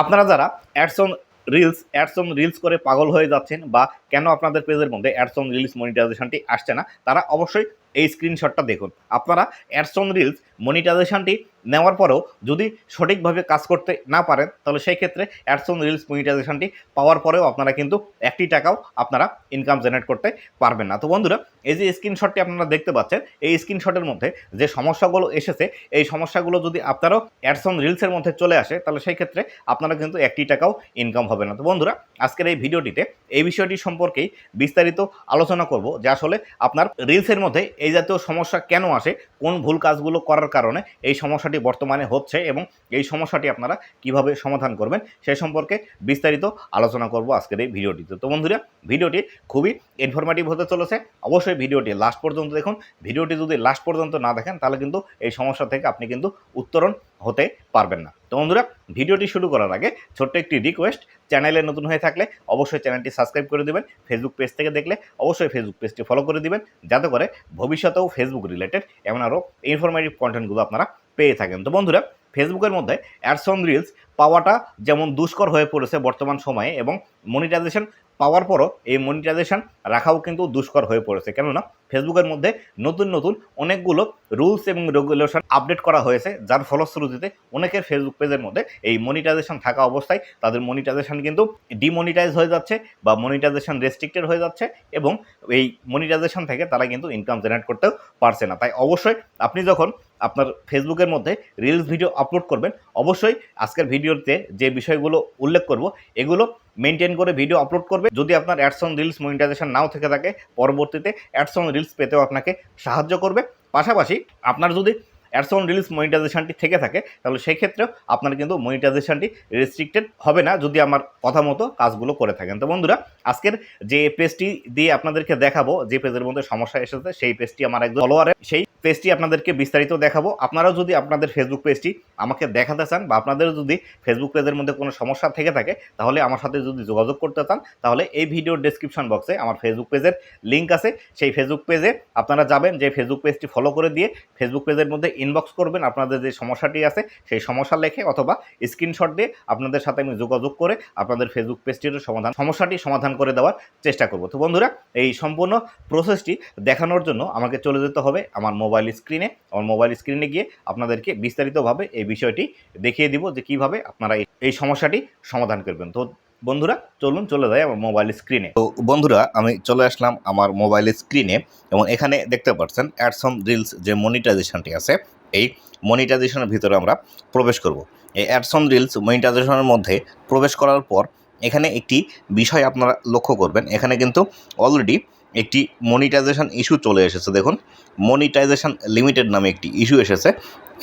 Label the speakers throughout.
Speaker 1: আপনারা যারা অ্যাডসন reels অ্যাডসন reels করে পাগল হয়ে যাচ্ছেন বা কেন আপনাদের পেজের মধ্যে অ্যাডসন রিলস মনিটাইজেশনটি আসছে না, তারা অবশ্যই এই স্ক্রিনশটটা দেখুন। আপনারা অ্যাডসন রিলস মনিটাইজেশনটি নেওয়ার পরেও যদি সঠিকভাবে কাজ করতে না পারেন, তাহলে সেই ক্ষেত্রে অ্যাডসন রিলস মনিটাইজেশনটি পাওয়ার পরেও আপনারা কিন্তু একটি টাকাও আপনারা ইনকাম জেনারেট করতে পারবেন না। তো বন্ধুরা, এই যে স্ক্রিনশটটি আপনারা দেখতে পাচ্ছেন, এই স্ক্রিনশটের মধ্যে যে সমস্যাগুলো এসেছে, এই সমস্যাগুলো যদি আপনারও অ্যাডসন রিলসের মধ্যে চলে আসে, তাহলে সেই ক্ষেত্রে আপনারা কিন্তু একটি টাকাও ইনকাম হবে না। তো বন্ধুরা, আজকের এই ভিডিওটিতে এই বিষয়টি সম্পর্কেই বিস্তারিত আলোচনা করব, যে আসলে আপনার রিলসের মধ্যে এই জাতীয় সমস্যা কেন আসে, কোন ভুল কাজগুলো করার কারণে এই সমস্যাটি বর্তমানে হচ্ছে এবং এই সমস্যাটি আপনারা কীভাবে সমাধান করবেন সে সম্পর্কে বিস্তারিত আলোচনা করব আজকের এই ভিডিওটিতে। তো বন্ধুরা, ভিডিওটি খুবই ইনফরমেটিভ হতে চলেছে। অবশ্যই ভিডিওটি লাস্ট পর্যন্ত দেখুন। ভিডিওটি যদি লাস্ট পর্যন্ত না দেখেন, তাহলে কিন্তু এই সমস্যা থেকে আপনি কিন্তু উত্তরণ হতে পারবেন না। তো বন্ধুরা, ভিডিওটি শুরু করার আগে ছোট্ট একটি রিকোয়েস্ট চ্যানেলে নতুন হয়ে থাকলে অবশ্যই চ্যানেলটি সাবস্ক্রাইব করে দেবেন ফেসবুক পেজ থেকে দেখলে অবশ্যই ফেসবুক পেজটি ফলো করে দিবেন, যাতে করে ভবিষ্যতেও ফেসবুক রিলেটেড এমন আরও ইনফরমেটিভ কন্টেন্টগুলো আপনারা পেয়ে থাকেন। তো বন্ধুরা ফেসবুকের মধ্যে অ্যাডস অন রিলস পাওয়াটা যেমন দুষ্কর হয়ে পড়েছে বর্তমান সময়ে এবং মনিটাইজেশন পাওয়ার পরও এই মনিটাইজেশন রাখাও কিন্তু দুষ্কর হয়ে পড়েছে। কেননা ফেসবুকের মধ্যে নতুন নতুন অনেকগুলো রুলস এবং রেগুলেশন আপডেট করা হয়েছে, যার ফলশ্রুতিতে অনেকের ফেসবুক পেজের মধ্যে এই মনিটাইজেশন থাকা অবস্থায় তাদের মনিটাইজেশন কিন্তু ডিমনিটাইজ হয়ে যাচ্ছে বা মনিটাইজেশন রেস্ট্রিক্টেড হয়ে যাচ্ছে এবং এই মনিটাইজেশন থেকে তারা কিন্তু ইনকাম জেনারেট করতেও পারছে না। তাই অবশ্যই আপনি যখন আপনার ফেসবুকের মধ্যে রিলস ভিডিও আপলোড করবেন, অবশ্যই আজকের ভিডিওতে যে বিষয়গুলো উল্লেখ করব, এগুলো মেনটেন করে ভিডিও আপলোড করবে। যদি আপনার অ্যাডসন রিলস মনিটাইজেশন নাও থেকে থাকে, পরবর্তীতে অ্যাডসন রিলস পেতেও আপনাকে সাহায্য করবে। পাশাপাশি আপনার যদি অ্যাডসন রিলস মনিটাইজেশনটি থেকে থাকে, তাহলে সেই ক্ষেত্রেও আপনার কিন্তু মনিটাইজেশনটি রেস্ট্রিক্টেড হবে না যদি আমার কথা মতো কাজগুলো করে থাকেন। তো বন্ধুরা, আজকের যে পেজটি দিয়ে আপনাদেরকে দেখাবো, যে পেজের মধ্যে সমস্যা এসেছে, সেই পেজটি আমার একজন ফলোয়ারের সেই পেজটি আপনাদেরকে বিস্তারিত দেখাবো। আপনারাও যদি আপনাদের ফেসবুক পেজটি আমাকে দেখাতে চান বা আপনাদের যদি ফেসবুক পেজের মধ্যে কোনো সমস্যা থেকে থাকে, তাহলে আমার সাথে যদি যোগাযোগ করতে চান, তাহলে এই ভিডিওর ডেসক্রিপশন বক্সে আমার ফেসবুক পেজের লিঙ্ক আছে। সেই ফেসবুক পেজে আপনারা যাবেন, যে ফেসবুক পেজটি ফলো করে দিয়ে ফেসবুক পেজের মধ্যে ইনবক্স করবেন আপনাদের যে সমস্যাটি আছে, সেই সমস্যা লেখে অথবা স্ক্রিনশট দিয়ে আপনাদের সাথে আমি যোগাযোগ করে আপনাদের ফেসবুক পেজটির সমাধান, সমস্যাটি সমাধান করে দেওয়ার চেষ্টা করব। তো বন্ধুরা, এই সম্পূর্ণ প্রসেসটি দেখানোর জন্য আমাকে চলে যেতে হবে আমার মোবাইল স্ক্রিনে আমার মোবাইল স্ক্রিনে গিয়ে আপনাদেরকে বিস্তারিতভাবে এই বিষয়টি দেখিয়ে দিব যে কীভাবে আপনারা এই- সমস্যাটি সমাধান করবেন। তো বন্ধুরা, চলুন, চলে যাই আমার মোবাইল স্ক্রিনে তো বন্ধুরা, আমি চলে আসলাম আমার মোবাইল স্ক্রিনে এবং এখানে দেখতে পাচ্ছেন অ্যাডসন রিলস যে মনিটাইজেশনটি আছে, এই মনিটাইজেশনের ভিতরে আমরা প্রবেশ করব। এই অ্যাডসন রিলস মনিটাইজেশনের মধ্যে প্রবেশ করার পর এখানে একটি বিষয় আপনারা লক্ষ্য করবেন। এখানে কিন্তু অলরেডি একটি মনিটাইজেশন ইস্যু চলে এসেছে। দেখুন মনিটাইজেশন লিমিটেড নামে একটি ইস্যু এসেছে।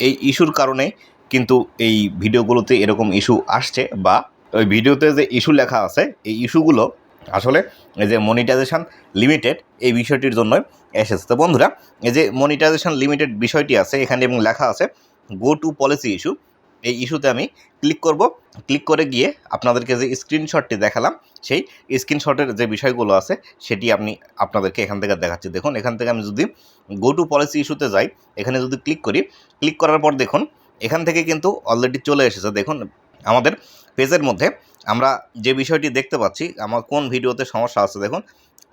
Speaker 1: এই ইস্যুর কারণে কিন্তু এই ভিডিওগুলোতে এরকম ইস্যু আসছে বা ওই ভিডিওতে যে ইস্যু লেখা আছে, এই ইস্যুগুলো আসলে এই যে মনিটাইজেশান লিমিটেড এই বিষয়টির জন্য এসেছে। তো বন্ধুরা, এই যে মনিটাইজেশান লিমিটেড বিষয়টি আছে, এখানে এবং লেখা আছে গো টু পলিসি ইস্যু এই ইস্যুতে আমি ক্লিক করব। ক্লিক করে গিয়ে আপনাদেরকে যে স্ক্রিনশটটি দেখালাম, সেই স্ক্রিনশটের যে বিষয়গুলো আছে, সেটি আপনি আপনাদেরকে এখান থেকে দেখাচ্ছি। দেখুন, এখান থেকে আমি যদি গো টু পলিসি ইস্যুতে যাই, এখানে যদি ক্লিক করি ক্লিক করার পর দেখুন এখান থেকে কিন্তু অলরেডি চলে এসেছে। দেখুন, আমাদের পেজের মধ্যে আমরা যে বিষয়টি দেখতে পাচ্ছি, আমার কোন ভিডিওতে সমস্যা আছে দেখুন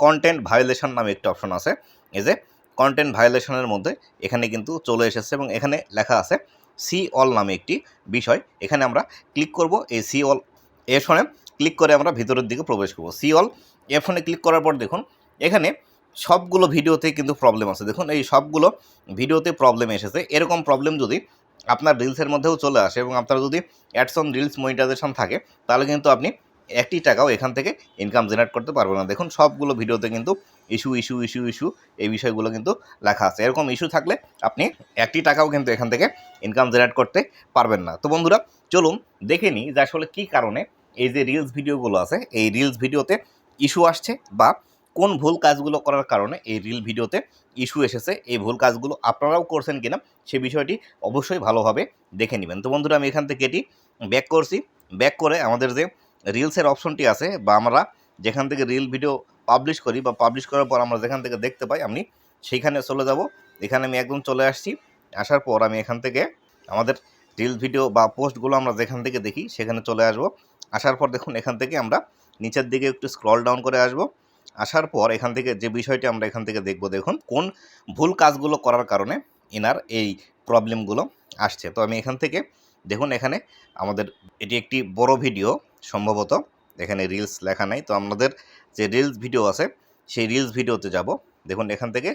Speaker 1: কন্টেন্ট ভায়োলেশন নামে একটি অপশন আছে। এই যে কন্টেন্ট ভায়োলেশনের মধ্যে এখানে কিন্তু চলে এসেছে এবং এখানে লেখা আছে সি অল নামে একটি বিষয়। এখানে আমরা ক্লিক করব, এই সি অল এর ফোনে ক্লিক করে আমরা ভিতরের দিকে প্রবেশ করব। সি অল এর ফোনে ক্লিক করার পর দেখুন, এখানে সবগুলো ভিডিওতে কিন্তু প্রবলেম আছে। দেখুন, এই সবগুলো ভিডিওতে প্রবলেম এসেছে। এরকম প্রবলেম যদি আপনার রিলসের মধ্যেও চলে আসে এবং আপনার যদি অ্যাডসন রিলস মনিটাইজেশন থাকে, তাহলে কিন্তু আপনি একটি টাকাও এখান থেকে ইনকাম জেনারেট করতে পারবেন না। দেখুন, সবগুলো ভিডিওতে কিন্তু ইস্যু ইস্যু ইস্যু ইস্যু এই বিষয়গুলো কিন্তু লেখা আছে। এরকম ইস্যু থাকলে আপনি একটি টাকাও কিন্তু এখান থেকে ইনকাম জেনারেট করতে পারবেন না। তো বন্ধুরা, চলুন দেখে নিই যে আসলে কী কারণে এই যে রিলস ভিডিওগুলো আছে, এই রিলস ভিডিওতে ইস্যু আসছে বা কোন ভুল কাজগুলো করার কারণে এই রিল ভিডিওতে ইস্যু এসেছে, এই ভুল কাজগুলো আপনারাও করছেন কিনা সে বিষয়টি অবশ্যই ভালোভাবে দেখে নেবেন। তো বন্ধুরা, আমি এখান থেকে এটি ব্যাক করছি। ব্যাক করে আমাদের যে রিলসের অপশনটি আছে বা আমরা যেখান থেকে রিল ভিডিও পাবলিশ করি বা পাবলিশ করার পর আমরা যেখান থেকে দেখতে পাই, আমি সেইখানে চলে যাব। এখানে আমি একদম চলে আসছি। আসার পর আমি এখান থেকে আমাদের রিল ভিডিও বা পোস্টগুলো আমরা যেখান থেকে দেখি, সেখানে চলে আসব। আসার পর দেখুন, এখান থেকে আমরা নিচের দিকে একটু স্ক্রল ডাউন করে আসব। আসার পর এখান থেকে যে বিষয়টি আমরা এখান থেকে দেখব, দেখুন কোন ভুল কাজগুলো করার কারণে এনার এই প্রবলেমগুলো আসছে। তো আমি এখান থেকে, দেখুন এখানে আমাদের, এটি একটি বড় ভিডিও সম্ভবত, এখানে রিলস লেখা নাই। তো আমাদের যে রিলস ভিডিও আছে, সেই রিলস ভিডিওতে যাব। দেখুন এখান থেকে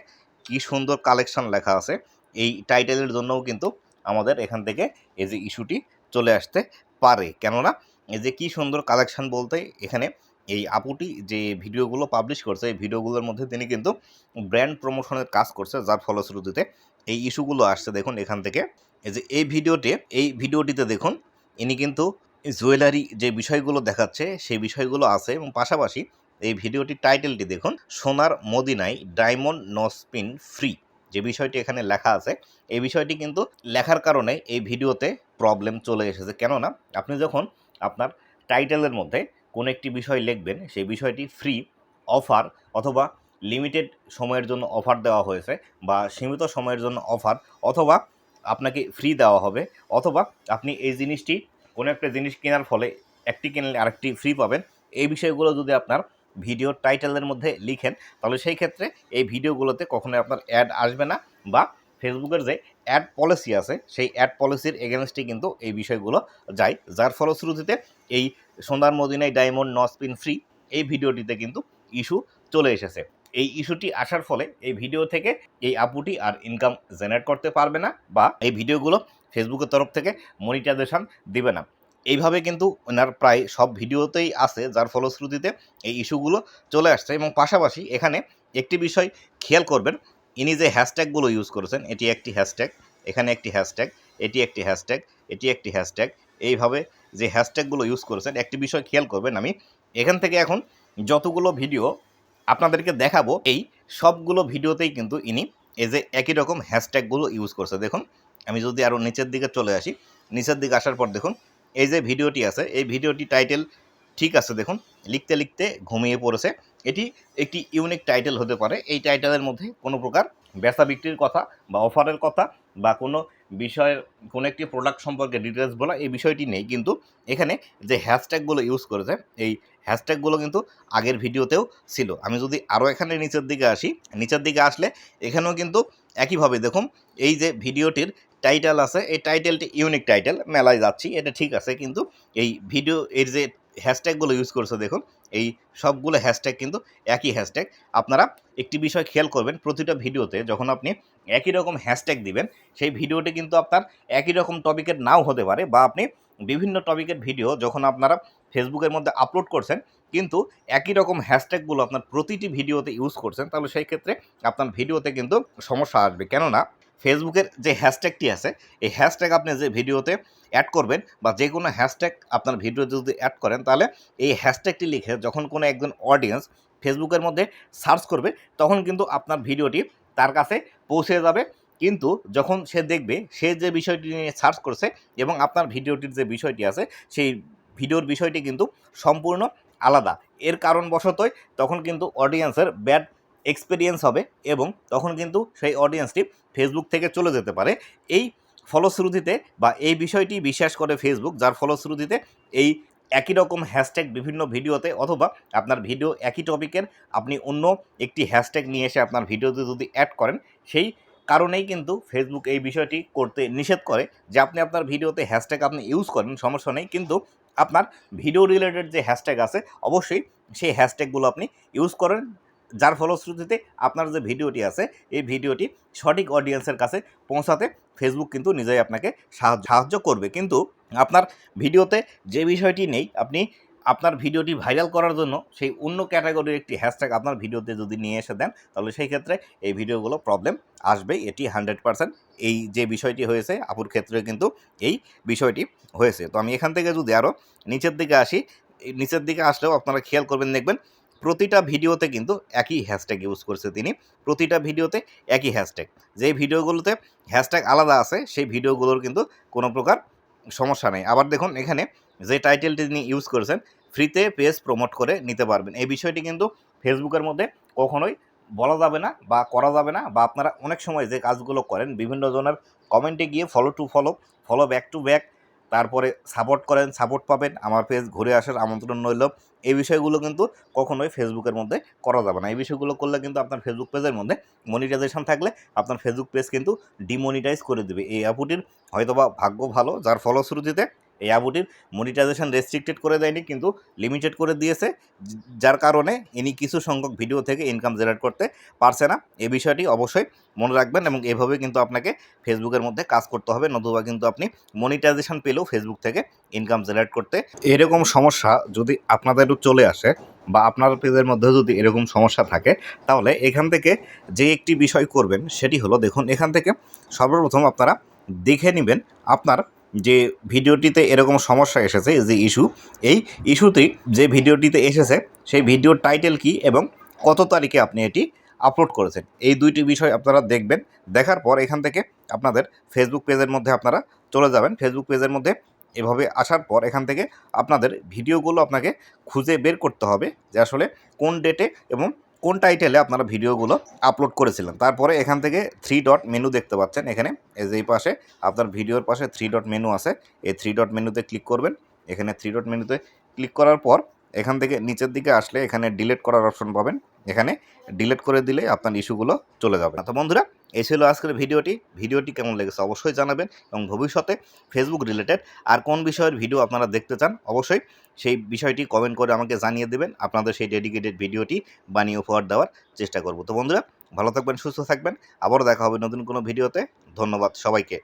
Speaker 1: কি সুন্দর কালেকশন লেখা আছে। এই টাইটেলের জন্যও কিন্তু আমাদের এখান থেকে এই যে ইস্যুটি চলে আসতে পারে। কেননা এই যে কি সুন্দর কালেকশন বলতে এখানে এই আপুটি যে ভিডিওগুলো পাবলিশ করছে, এই ভিডিওগুলোর মধ্যে তিনি কিন্তু ব্র্যান্ড প্রমোশনের কাজ করছে, যার ফলশ্রুতিতে এই ইস্যুগুলো আসছে। দেখুন এখান থেকে, এই যে এই ভিডিওটি, এই ভিডিওটিতে দেখুন, ইনি কিন্তু জুয়েলারি যে বিষয়গুলো দেখাচ্ছে, সেই বিষয়গুলো আছে এবং পাশাপাশি এই ভিডিওটির টাইটেলটি দেখুন, সোনার মদিনায় ডায়মন্ড নো স্পিন ফ্রি যে বিষয়টি এখানে লেখা আছে, এই বিষয়টি কিন্তু লেখার কারণে এই ভিডিওতে প্রবলেম চলে এসেছে। কেননা, আপনি যখন আপনার টাইটেলের মধ্যে কোনো একটি বিষয় লিখবেন, সেই বিষয়টি ফ্রি অফার অথবা লিমিটেড সময়ের জন্য অফার দেওয়া হয়েছে বা সীমিত সময়ের জন্য অফার অথবা আপনাকে ফ্রি দেওয়া হবে অথবা আপনি এই জিনিসটি কোনো একটা জিনিস কেনার ফলে একটি কিনলে আরেকটি ফ্রি পাবেন। এই বিষয়গুলো যদি আপনার ভিডিও টাইটেলের মধ্যে লিখেন, তাহলে সেই ক্ষেত্রে এই ভিডিওগুলোতে কখনোই আপনার অ্যাড আসবে না বা ফেসবুকের যে অ্যাড পলিসি আছে, সেই অ্যাড পলিসির এগেনস্টে কিন্তু এই বিষয়গুলো যায়। যার ফলশ্রুতিতে এই সোনার মদিনায় ডায়মন্ড, নসপিন ফ্রি এই ভিডিওটিতে কিন্তু ইস্যু চলে এসেছে। এই ইস্যুটি আসার ফলে এই ভিডিও থেকে এই আপুটি আর ইনকাম জেনারেট করতে পারবে না বা এই ভিডিওগুলো ফেসবুকের তরফ থেকে মনিটাইজেশন দিবে না। এইভাবে কিন্তু ওনার প্রায় সব ভিডিওতেই আছে, যার ফলশ্রুতিতে এই ইস্যুগুলো চলে আসছে এবং পাশাপাশি এখানে একটি বিষয় খেয়াল করবেন ইনি যে হ্যাশট্যাগুলো ইউজ করেছেন, এটি একটি হ্যাশট্যাগ এখানে একটি হ্যাশট্যাগ এটি একটি হ্যাশট্যাগ এটি একটি হ্যাশট্যাগ এইভাবে যে হ্যাশট্যাগুলো ইউজ করেছেন, একটি বিষয় খেয়াল করবেন আমি। এখান থেকে এখন যতগুলো ভিডিও আপনাদেরকে দেখাবো, এই সবগুলো ভিডিওতেই কিন্তু ইনি এই যে একই রকম হ্যাশট্যাগুলো ইউজ করছে। দেখুন, আমি যদি আরও নিচের দিকে চলে আসি, নিচের দিকে আসার পর দেখুন, এই যে ভিডিওটি আছে, এই ভিডিওটি টাইটেল ঠিক আছে, দেখুন, লিখতে লিখতে ঘুমিয়ে পড়েছে। এটি একটি ইউনিক টাইটেল হতে পারে। এই টাইটেলের মধ্যে কোনো প্রকার বেচা বিক্রির কথা বা অফারের কথা বা কোনো বিষয়ের কোনো একটি প্রোডাক্ট সম্পর্কে ডিটেলস বলা এই বিষয়টি নেই। কিন্তু এখানে যে হ্যাশট্যাগুলো ইউজ করেছে, এই হ্যাশট্যাগুলো কিন্তু আগের ভিডিওতেও ছিল। আমি যদি আরও এখানে নিচের দিকে আসি, নিচের দিকে আসলে এখানেও কিন্তু একইভাবে দেখুন, এই যে ভিডিওটির টাইটেল আছে, এই টাইটেলটি ইউনিক টাইটেল মেলায় যাচ্ছি, এটা ঠিক আছে। কিন্তু এই ভিডিও এর যে হ্যাশট্যাগুলো ইউজ করছে দেখুন এই সবগুলো হ্যাশট্যাগ কিন্তু একই হ্যাশট্যাগ আপনারা একটি বিষয় খেয়াল করবেন, প্রতিটা ভিডিওতে যখন আপনি একই রকম হ্যাশট্যাগ দিবেন, সেই ভিডিওটি কিন্তু আপনার একই রকম টপিকের নাও হতে পারে বা আপনি বিভিন্ন টপিকের ভিডিও যখন আপনারা ফেসবুকের মধ্যে আপলোড করছেন, কিন্তু একই রকম হ্যাশট্যাগুলো আপনার প্রতিটি ভিডিওতে ইউজ করছেন, তাহলে সেই ক্ষেত্রে আপনার ভিডিওতে কিন্তু সমস্যা আসবে। কেননা ফেসবুকের যে হ্যাশট্যাগটি আছে, এই হ্যাশট্যাগ আপনি যে ভিডিওতে অ্যাড করবেন বা যে কোনো হ্যাশট্যাগ আপনার ভিডিওতে যদি অ্যাড করেন, তাহলে এই হ্যাশট্যাগটি লিখে যখন কোনো একজন অডিয়েন্স ফেসবুকের মধ্যে সার্চ করবে, তখন কিন্তু আপনার ভিডিওটি তার কাছে পৌঁছে যাবে। কিন্তু যখন সে দেখবে, সে যে বিষয়টি নিয়ে সার্চ করছে এবং আপনার ভিডিওটির যে বিষয়টি আছে, সেই ভিডিওর বিষয়টি কিন্তু সম্পূর্ণ আলাদা। এর কারণবশতই তখন কিন্তু অডিয়েন্সের ব্যাড এক্সপিরিয়েন্স হবে এবং তখন কিন্তু সেই অডিয়েন্সটি ফেসবুক থেকে চলে যেতে পারে। এই ফলশ্রুতিতে বা এই বিষয়টি বিশ্বাস করে ফেসবুক যার ফলশ্রুতিতে এই একই রকম হ্যাশট্যাগ বিভিন্ন ভিডিওতে অথবা আপনার ভিডিও একই টপিকের আপনি অন্য একটি হ্যাশট্যাগ নিয়ে এসে আপনার ভিডিওতে যদি অ্যাড করেন, সেই কারণেই কিন্তু ফেসবুক এই বিষয়টি করতে নিষেধ করে যে আপনি আপনার ভিডিওতে হ্যাশট্যাগ আপনি ইউজ করেন, সমস্যা নেই। কিন্তু আপনার ভিডিও রিলেটেড যে হ্যাশট্যাগ আছে, অবশ্যই সেই হ্যাশট্যাগুলো আপনি ইউজ করেন। যার ফলশ্রুতিতে আপনার যে ভিডিওটি আছে, এই ভিডিওটি সঠিক অডিয়েন্সের কাছে পৌঁছাতে ফেসবুক কিন্তু নিজেই আপনাকে সাহায্য করবে। কিন্তু আপনার ভিডিওতে যে বিষয়টি নেই, আপনি আপনার ভিডিওটি ভাইরাল করার জন্য সেই অন্য ক্যাটাগরির একটি হ্যাশট্যাগ আপনার ভিডিওতে যদি নিয়ে এসে দেন, তাহলে সেই ক্ষেত্রে এই ভিডিওগুলো প্রবলেম আসবেই এটি হান্ড্রেড পার্সেন্ট এই যে বিষয়টি হয়েছে, আপুর ক্ষেত্রে কিন্তু এই বিষয়টি হয়েছে। তো আমি এখান থেকে যদি আরও নিচের দিকে আসি, নিচের দিকে আসলেও আপনারা খেয়াল করবেন, দেখবেন প্রতিটা ভিডিওতে কিন্তু একই হ্যাশট্যাগ ইউজ করছে তিনি। প্রতিটা ভিডিওতে একই হ্যাশট্যাগ যে ভিডিওগুলোতে হ্যাশট্যাগ আলাদা আছে, সেই ভিডিওগুলোর কিন্তু কোনো প্রকার সমস্যা নেই। আবার দেখুন, এখানে যে টাইটেলটি তিনি ইউজ করেছেন ফ্রিতে পেজ প্রমোট করে নিতে পারবেন। এই বিষয়টি কিন্তু ফেসবুকের মধ্যে কখনোই বলা যাবে না বা করা যাবে না বা আপনারা অনেক সময় যে কাজগুলো করেন, বিভিন্ন জনের কমেন্টে গিয়ে follow to follow follow back to back তারপরে সাপোর্ট করেন সাপোর্ট পাবেন, আমার পেজ ঘুরে আসার আমন্ত্রণ রইল। এই বিষয়গুলো কিন্তু কখনোই ফেসবুকের মধ্যে করা যাবে না। এই বিষয়গুলো করলে কিন্তু আপনার ফেসবুক পেজের মধ্যে মনিটাইজেশন থাকলে আপনার ফেসবুক পেজ কিন্তু ডিমনিটাইজ করে দেবে। এই অ্যাপুটির হয়তোবা ভাগ্য ভালো, যার ফলশ্রুতিতে এই অ্যাপুটির মনিটাইজেশন রেস্ট্রিক্টেড করে দেয়নি, কিন্তু লিমিটেড করে দিয়েছে। যার কারণে ইনি কিছু সংখ্যক ভিডিও থেকে ইনকাম জেনারেট করতে পারছে না। এ বিষয়টি অবশ্যই মনে রাখবেন এবং এভাবে কিন্তু আপনাকে ফেসবুকের মধ্যে কাজ করতে হবে, নতুবা কিন্তু আপনি মনিটাইজেশন পেলেও ফেসবুক থেকে ইনকাম জেনারেট করতে। এরকম সমস্যা যদি আপনাদেরও চলে আসে বা আপনার পেজের মধ্যে যদি এরকম সমস্যা থাকে, তাহলে এখান থেকে যে একটি বিষয় করবেন, সেটি হলো দেখুন, এখান থেকে সর্বপ্রথম আপনারা দেখে নেবেন আপনার যে ভিডিওটিতে এরকম সমস্যা এসেছে, যে ইস্যু এই ইস্যুতেই যে ভিডিওটিতে এসেছে, সেই ভিডিওর টাইটেল কি এবং কত তারিখে আপনি এটি আপলোড করেছেন? এই দুইটি বিষয় আপনারা দেখবেন, দেখার পর এখান থেকে আপনাদের ফেসবুক পেজের মধ্যে আপনারা চলে যাবেন। ফেসবুক পেজের মধ্যে এভাবে আসার পর এখান থেকে আপনাদের ভিডিওগুলো আপনাকে খুঁজে বের করতে হবে যে আসলে কোন ডেটে এবং কোন টাইটেলে আপনারা ভিডিওগুলো আপলোড করেছিলেন? তারপরে এখান থেকে থ্রি ডট মেনু দেখতে পাচ্ছেন এখানে। এই যে পাশে আপনার ভিডিওর পাশে থ্রি ডট মেনু আছে। এই থ্রি ডট মেনুতে ক্লিক করবেন। এখানে থ্রি ডট মেনুতে ক্লিক করার পর এখান থেকে নিচের দিকে আসলে এখানে ডিলেট করার অপশন পাবেন। এখানে ডিলিট করে দিলে আপনার ইস্যুগুলো চলে যাবে। তো বন্ধুরা, এই ছিল আজকের ভিডিওটি। ভিডিওটি কেমন লেগেছে অবশ্যই জানাবেন এবং ভবিষ্যতে ফেসবুক রিলেটেড আর কোন বিষয়ের ভিডিও আপনারা দেখতে চান অবশ্যই সেই বিষয়টি কমেন্ট করে আমাকে জানিয়ে দেবেন। আপনাদের সেই ডেডিকেটেড ভিডিওটি বানিয়ে উপহার দেওয়ার চেষ্টা করব। তো বন্ধুরা, ভালো থাকবেন, সুস্থ থাকবেন। আবারও দেখা হবে নতুন কোনো ভিডিওতে ধন্যবাদ সবাইকে।